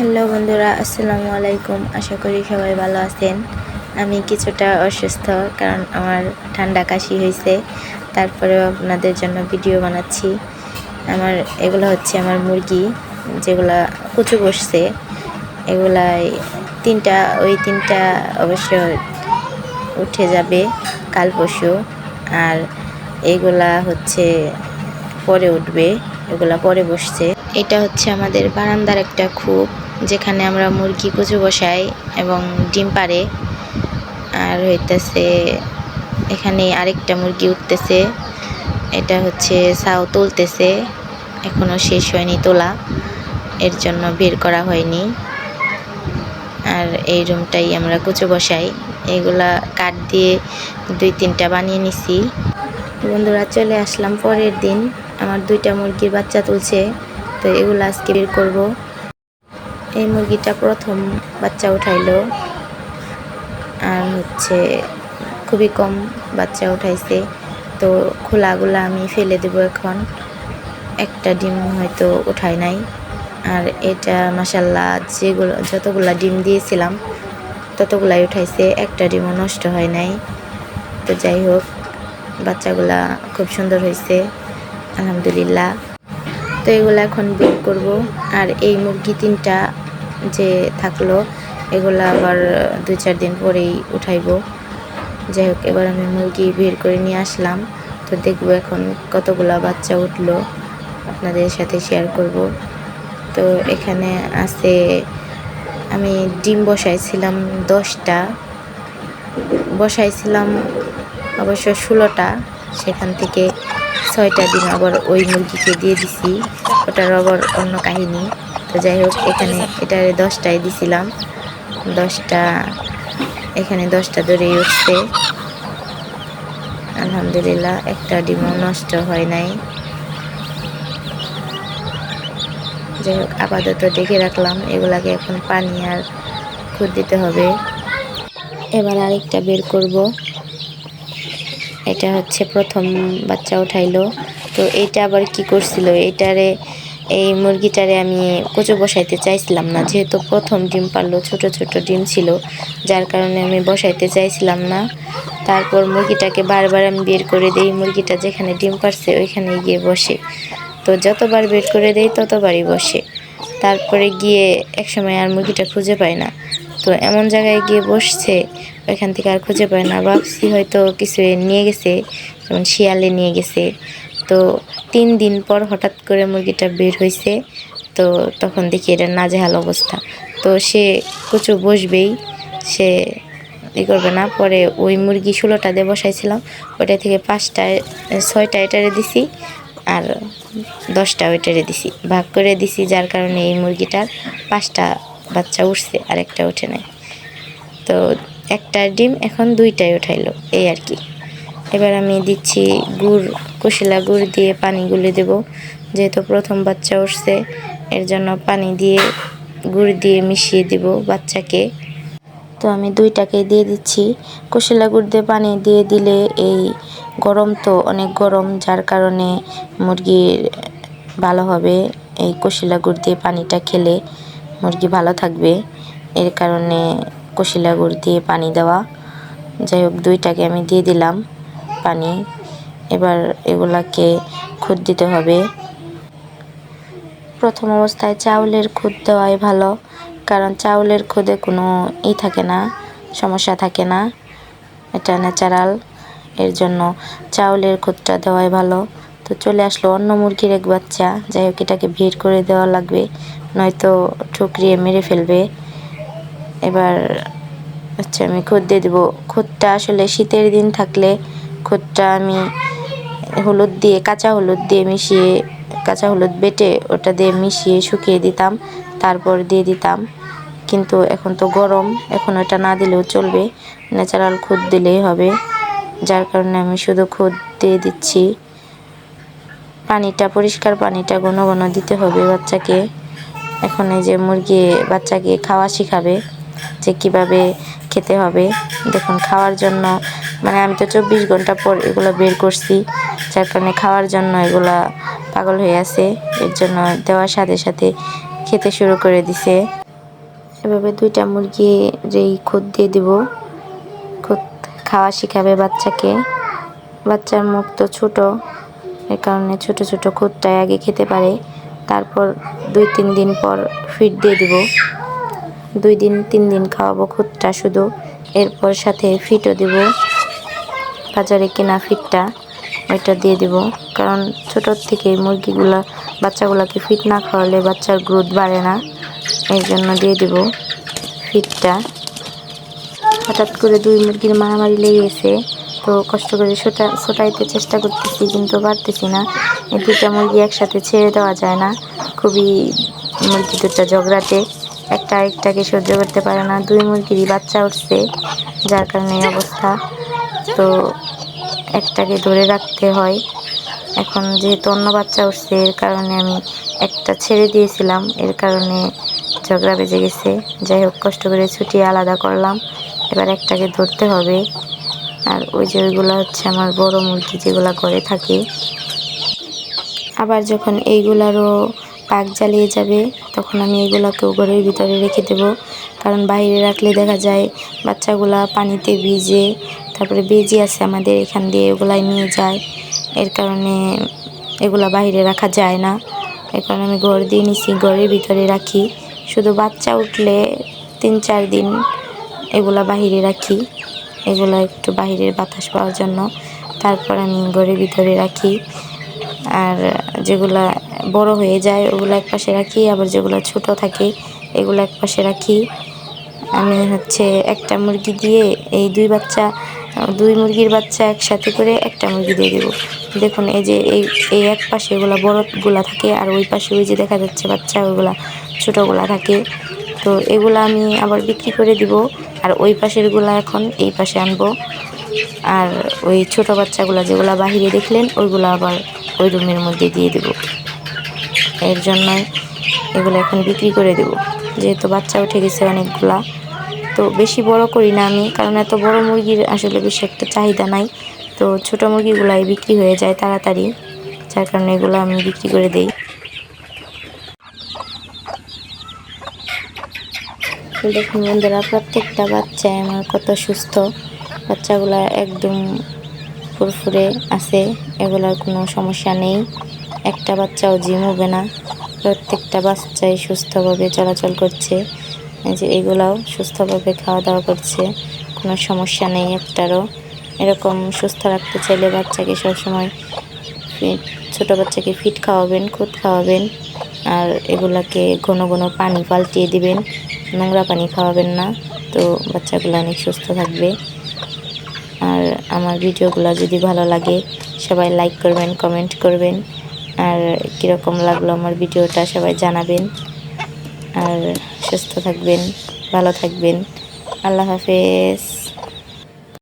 Hello বন্ধুরা, আসসালামু আলাইকুম। আশা করি সবাই ভালো আছেন। আমি কিছুটা অসুস্থ, কারণ আমার ঠান্ডা কাশি হয়েছে। তারপরেও আপনাদের জন্য ভিডিও বানাচ্ছি। আমার, এগুলো হচ্ছে আমার মুরগি, যেগুলা কুচু বসছে। এগুলাই তিনটা, ওই তিনটা অবশ্য উঠে যাবে কাল পরশু। আর এগুলা হচ্ছে পরে উঠবে, এগুলা পরে বসছে। এটা হচ্ছে আমাদের বারান্দার একটা খুব যেখানে আমরা মুরগি, কুচু বসাই এবং ডিম পারে আর হইতেছে, এখানে আরেকটা মুরগি উঠতেছে। এটা হচ্ছে সাও তুলতেছে। এখনও শেষ হয়নি তোলা। এর জন্য বের করা হয়নি। আর এই রুমটাই আমরা কুচু বসাই। এগুলা কাঠ দিয়ে দুই তিনটা বানিয়ে নিছি। বন্ধুরা, চলে আসলাম পরের দিন। আমার দুইটা মুরগির বাচ্চা তুলছে। তো এগুলো আজকে বের করব। এই মুরগিটা প্রথম বাচ্চা উঠাইলো। আর হচ্ছে খুবই কম বাচ্চা উঠাইছে। তো খোলাগুলা আমি ফেলে দেব এখন। একটা ডিম হয়তো উঠাই নাই। আর এটা মাসাল্লাহ যেগুলো, যতগুলা ডিম দিয়েছিলাম, ততগুলাই উঠাইছে। একটা ডিমও নষ্ট হয় নাই। তো যাই হোক, বাচ্চাগুলা খুব সুন্দর হয়েছে আলহামদুলিল্লাহ। তো এগুলো এখন বের করব। আর এই মুরগি তিনটা যে থাকল, এগুলো আবার দুই চার দিন পরেই উঠাইবো। যাই হোক এবার আমি মুরগি বের করে নিয়ে আসলাম। তো দেখব এখন কতগুলা বাচ্চা উঠল। আপনাদের সাথে শেয়ার করব। তো এখানে আছে, আমি ডিম বসাইছিলাম দশটা। বসাইছিলাম অবশ্য ষোলোটা। সেখান থেকে ছয়টা ডিম আবার ওই মুরগিকে দিয়ে দিছি। ওটার আবার অন্য কাহিনী। তো যাই হোক, এখানে এটা দশটায় দিছিলাম। দশটা, এখানে দশটা ধরেই উঠছে। আলহামদুলিল্লাহ, একটা ডিমও নষ্ট হয় নাই। যাই হোক, আপাতত ডেকে রাখলাম। এগুলাকে এখন পানি আর খুদ দিতে হবে। এবার আরেকটা বের করব। এটা হচ্ছে প্রথম বাচ্চা উঠাইলো। তো এটা আবার কি করছিল? এটারে এই মুরগিটারে আমি কচু বসাইতে চাইছিলাম না, যেহেতু প্রথম ডিম পারল, ছোট ছোট ডিম ছিল, যার কারণে আমি বসাইতে চাইছিলাম না। তারপর মুরগিটাকে বারবার আমি বের করে দিই, মুরগিটা যেখানে ডিম পারছে ওইখানে গিয়ে বসে। তো যতবার বের করে দেই, ততবারই বসে। তারপরে গিয়ে একসময় আর মুরগিটা খুঁজে পায় না। তো এমন জায়গায় গিয়ে বসছে, ওইখান থেকে আর খুঁজে পায় না। ভাবছি হয়তো কিছু নিয়ে গেছে, যেমন শিয়ালে নিয়ে গেছে। তো তিন দিন পর হঠাৎ করে মুরগিটা বের হয়েছে তো তখন দেখি এটা নাজেহাল অবস্থা। তো সে কুচু বসবেই, সে ই করবে না। পরে ওই মুরগি ষোলোটা দিয়ে বসাইছিলাম ওটা থেকে পাঁচটায় ছয়টা এটারে দিছি আর দশটা ওইটারে দিছি। ভাগ করে দিছি, যার কারণে এই মুরগিটার পাঁচটা বাচ্চা উঠছে আর একটা উঠে নাই। তো একটা ডিম, এখন দুইটাই উঠাইলো, এই আর কি। এবার আমি দিচ্ছি গুড়, কুশিলা গুড় দিয়ে পানি গুলে দেব। যেহেতু প্রথম বাচ্চা উঠছে, এর জন্য পানি দিয়ে গুড় দিয়ে মিশিয়ে দেব বাচ্চাকে। তো আমি দুইটাকে দিয়ে দিচ্ছি। কুশিলা গুড় দিয়ে পানি দিয়ে দিলে এই গরম তো অনেক গরম, যার কারণে মুরগির ভালো হবে। এই কুশিলা গুড় দিয়ে পানিটা খেলে মুরগি ভালো থাকবে। এর কারণে কুশিলা গুড় দিয়ে পানি দেওয়া। যাই হোক, দুইটাকে আমি দিয়ে দিলাম। পানি। এবার এগুলাকে খুদ দিতে হবে। প্রথম অবস্থায় চাউলের খুদ দেওয়াই ভালো, কারণ চাউলের খুদে কোনো ই থাকে না, সমস্যা থাকে না। এটা ন্যাচারাল এর জন্য চাউলের খুদটা দেওয়াই ভালো। তো চলে আসলো অন্য মুরগির এক বাচ্চা, যাই হোক এটাকে ভিড় করে দেওয়া লাগবে, নয়তো ঠুকরিয়ে মেরে ফেলবে। এবার আচ্ছা আমি খুদ দিয়ে দেবো। খুদটা আসলে শীতের দিন থাকলে খুদটা আমি হলুদ দিয়ে, কাঁচা হলুদ দিয়ে মিশিয়ে, কাঁচা হলুদ বেটে ওটা দিয়ে মিশিয়ে শুকিয়ে দিতাম, তারপর দিয়ে দিতাম। কিন্তু এখন তো গরম, এখন ওটা না দিলেও চলবে ন্যাচারাল খুদ দিলেই হবে। যার কারণে আমি শুধু খুদ দিয়ে দিচ্ছি। পানিটা, পরিষ্কার পানিটা ঘন ঘন দিতে হবে বাচ্চাকে। এখন এই যে মুরগি বাচ্চাকে খাওয়া শিখাবে যে কীভাবে খেতে হবে। দেখুন, খাওয়ার জন্য মানে আমি তো চব্বিশ ঘণ্টা পর এগুলো বের করছি, যার কারণে খাওয়ার জন্য এগুলা পাগল হয়ে আছে। এর জন্য দেওয়ার সাথে সাথে খেতে শুরু করে দিছে। এভাবে দুইটা মুরগি যেই খুদ দিয়ে দিব, খুদ খাওয়া শিখাবে বাচ্চাকে। বাচ্চার মুখ তো ছোটো, এর কারণে ছোট ছোট খুদটাই আগে খেতে পারে। তারপর দুই তিন দিন পর ফিড দিয়ে দিব। দুই দিন, তিন দিন খাওয়াবো খুদটা শুধু। এরপর সাথে ফিটও দিব। বাজারে কেনা ফিটটা, ওইটা দিয়ে দিব। কারণ ছোটোর থেকে মুরগিগুলা, বাচ্চাগুলোকে ফিট না খাওয়ালে বাচ্চার গ্রোথ বাড়ে না। এই জন্য দিয়ে দিব ফিটটা। হঠাৎ করে দুই মুরগির মারামারি লেগে গেছে তো কষ্ট করে ছোটা, ছোটাইতে চেষ্টা করতেছি কিন্তু পারতেছি না। এই দুইটা মুরগি একসাথে ছেড়ে দেওয়া যায় না। খুবই মুরগি দুটা ঝগড়াটে। একটা আরেকটাকে সহ্য করতে পারে না। দুই মুরগিরই বাচ্চা উঠছে, যার কারণে এই অবস্থা। তো একটাকে ধরে রাখতে হয়। এখন যেহেতু অন্য বাচ্চা উঠছে, এর কারণে আমি একটা ছেড়ে দিয়েছিলাম। এর কারণে ঝগড়া বেজে গেছে। যাই হোক, কষ্ট করে ছুটি আলাদা করলাম। এবার একটাকে ধরতে হবে। আর ওই যে ওইগুলো হচ্ছে আমার বড় মুরগি যেগুলো ঘরে থাকে। আবার যখন এইগুলারও পাক জ্বালিয়ে যাবে, তখন আমি এইগুলাকেও ঘরের ভিতরে রেখে দেব। কারণ বাইরে রাখলে দেখা যায় বাচ্চাগুলা পানিতে ভিজে, তারপরে বেজি আছে আমাদের এখান দিয়ে এগুলাই নিয়ে যায়। এর কারণে এগুলা বাইরে রাখা যায় না। এর কারণে আমি ঘর দিয়ে নিছি, ঘরের ভিতরে রাখি। শুধু বাচ্চা উঠলে তিন চার দিন এগুলা বাহিরে রাখি। এগুলো একটু বাহিরের বাতাস পাওয়ার জন্য। তারপর আমি ঘরের ভিতরে রাখি। আর যেগুলা বড় হয়ে যায়, ওগুলো এক পাশে রাখি, আবার যেগুলো ছোট থাকে, এগুলো এক পাশে রাখি। আমি হচ্ছে একটা মুরগি দিয়ে এই দুই বাচ্চা, দুই মুরগির বাচ্চা একসাথে করে একটা মুরগি দিয়ে দেবো। দেখুন, এই যে এই এই এক পাশে এগুলো বড়গুলা থাকে, আর ওই পাশে ওই যে দেখা যাচ্ছে বাচ্চা, ওইগুলা ছোটোগুলা থাকে। তো এগুলো আমি আবার বিক্রি করে দিব, আর ওই পাশেরগুলো এখন এই পাশে আনব। আর ওই ছোট বাচ্চাগুলো যেগুলো বাহিরে দেখলেন, ওইগুলো আবার ওই রুমের মধ্যে দিয়ে দেব। এর জন্যই এগুলো এখন বিক্রি করে দেব। যেহেতু বাচ্চা উঠে গেছে অনেকগুলা। তো বেশি বড় করি না আমি, কারণ এত বড় মুরগির আসলে বেশি একটা চাহিদা নাই। তো ছোট মুরগিগুলাই বিক্রি হয়ে যায় তাড়াতাড়ি, যার কারণে এগুলো আমি বিক্রি করে দিই। দেখুন বন্ধুরা, প্রত্যেকটা বাচ্চাই আমার কত সুস্থ। বাচ্চাগুলা একদম ফুরফুরে আছে, এগুলার কোনো সমস্যা নেই। একটা বাচ্চাও জিম হবে না। প্রত্যেকটা বাচ্চাই সুস্থভাবে চলাচল করছে। যে এগুলাও সুস্থভাবে খাওয়া দাওয়া করছে। কোনো সমস্যা নেই একটারও। এরকম সুস্থ রাখতে চাইলে বাচ্চাকে সবসময় ফিট, ছোটো বাচ্চাকে ফিট খাওয়াবেন খুদ খাওয়াবেন। আর এগুলাকে ঘন ঘন পানি পাল্টিয়ে দিবেন। নোংরা পানি খাওয়াবেন না। তো বাচ্চাগুলো অনেক সুস্থ থাকবে। আর আমার ভিডিওগুলো যদি ভালো লাগে, সবাই লাইক করবেন কমেন্ট করবেন। আর কীরকম লাগল আমার ভিডিওটা সবাই জানাবেন। আর সুস্থ থাকবেন ভালো থাকবেন। আল্লাহ হাফেজ।